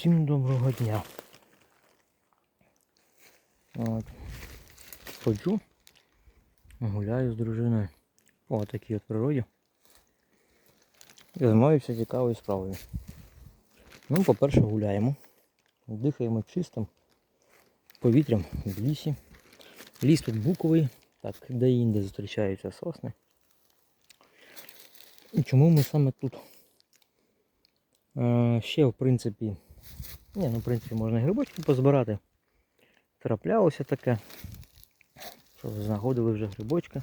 Усім доброго дня. От. Ходжу, гуляю з дружиною по такій от природі. І займаюся цікавою справою. Ну, по-перше, гуляємо. Дихаємо чистим повітрям в лісі. Ліс тут буковий, так, де-інде зустрічаються сосни. І чому ми саме тут? Е, ще, в принципі, ні, ну, в принципі, можна і грибочки позбирати. Траплялося таке, що знаходили вже грибочки.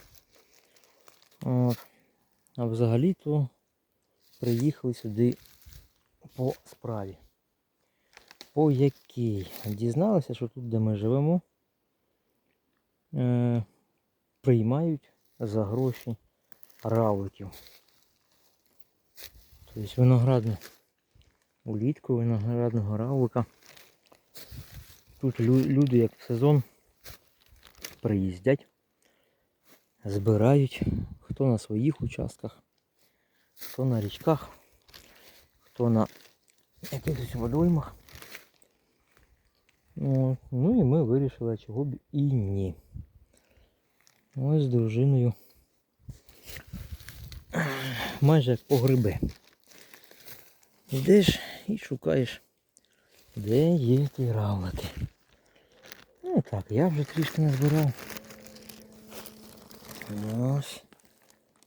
От. А взагалі-то приїхали сюди по справі. По якій? Дізналися, що тут, де ми живемо, е, приймають за гроші равликів. Тобто виноградне улітку виноградного равлика. Тут лю- люди як в сезон приїздять, збирають, хто на своїх участках, хто на річках, хто на якихось водоймах. Ну і ми вирішили, чого б і ні. Ось з дружиною. Майже як по гриби. Йдеш і шукаєш, де є ті равлики. Ну так, я вже трішки назбирав. Ось.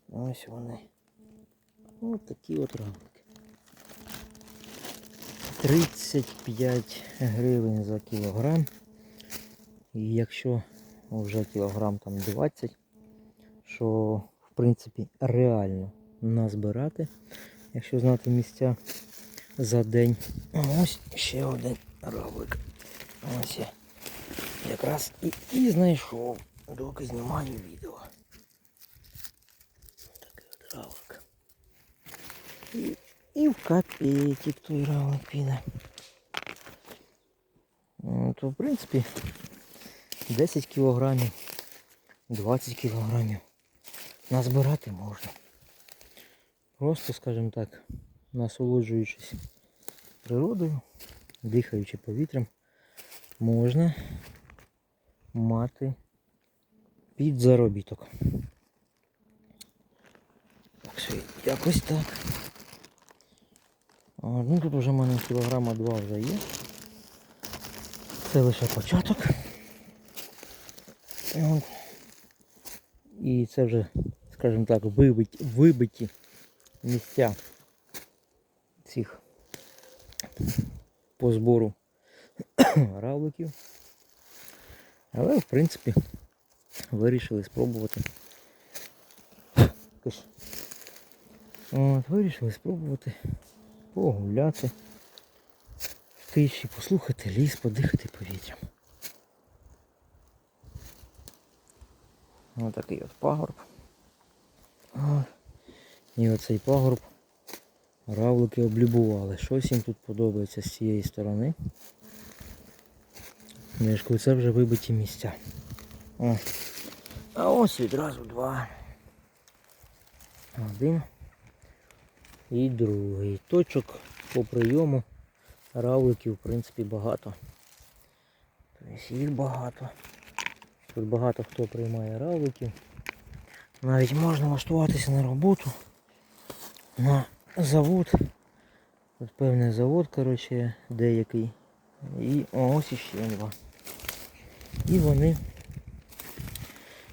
Ось вони. Ось такі от равлики. 35 гривень за кілограм. І якщо вже кілограм там 20, що в принципі реально назбирати, якщо знати місця за день. Ось ще один равлик. Ось я якраз і, і знайшов, доки знімаю відео. Такий от равлик. І, і в капетик той равлик піде. Ну, То в принципі 10 кілограмів, 20 кілограмів назбирати можна. Просто, скажімо так, насолоджуючись природою, дихаючи повітрям, можна мати підзаробіток. Так що якось так. Ну тут вже в мене кілограма два вже є. Це лише початок. І це вже, скажімо так, вибиті, вибиті місця цих по збору равликів. Але в принципі вирішили спробувати. От, вирішили спробувати погуляти в тиші, послухати ліс, подихати повітрям. Ось такий от пагорб. І оцей пагорб равлики облюбували. Щось їм тут подобається з цієї сторони. Мішку, це вже вибиті місця. О. А ось відразу два. Один і другий. Точок по прийому равликів в принципі багато. Тобто їх багато. Тут багато хто приймає равликів. Навіть можна влаштуватися на роботу на завод. Тут певний завод, коротше, деякий. І ось іще два. І вони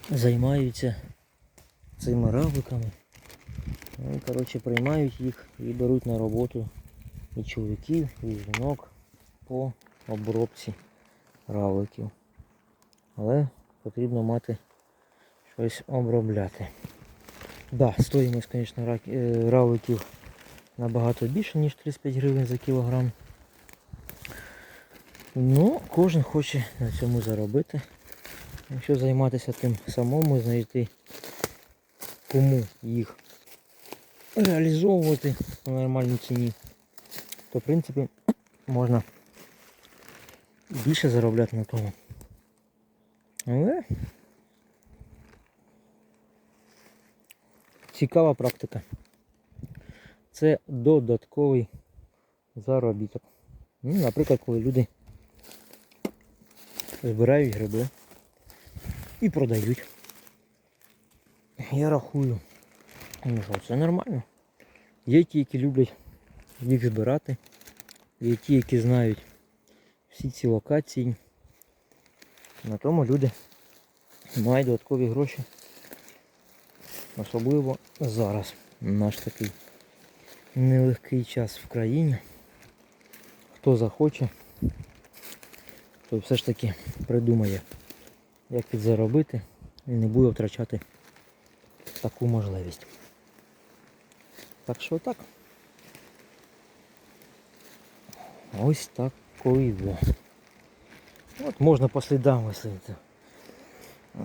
займаються цими равликами. Ну, коротше, приймають їх і беруть на роботу і чоловіків, і жінок по обробці равликів. Але потрібно мати щось обробляти. Да, стоїмость, звісно, рак- е, равликів набагато більше, ніж 35 гривень за кілограм. Ну, кожен хоче на цьому заробити. Якщо займатися тим самому, знайти кому їх реалізовувати по нормальній ціні, то в принципі можна більше заробляти на тому. Але цікава практика. Це додатковий заробіток. Ну, наприклад, коли люди збирають гриби і продають. Я рахую, ну що, це нормально. Є ті, які люблять їх збирати, є ті, які знають всі ці локації. На тому люди мають додаткові гроші. Особливо зараз наш такий нелегкий час в країні. Хто захоче, той все ж таки придумає, як підзаробити і не буде втрачати таку можливість. Так що так. Ось так йде. От можна по слідам висити.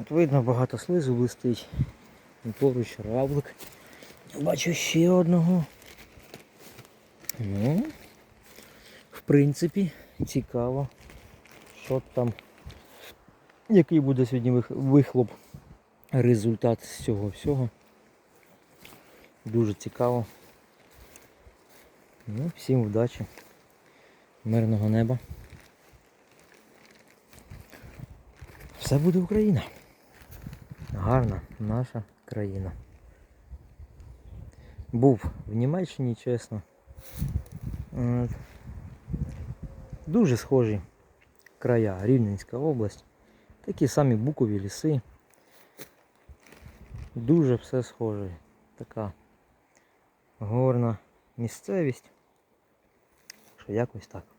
От видно багато слизу блистить. Поруч равлик. Бачу ще одного. Ну, в принципі, цікаво, що там, який буде сьогодні вихлоп, результат з цього всього. Дуже цікаво. Ну, всім вдачі, мирного неба. Все буде Україна. Гарна наша країна. Був в Німеччині, чесно. Дуже схожі края, Рівненська область. Такі самі букові ліси. Дуже все схоже. Така горна місцевість. Що якось так.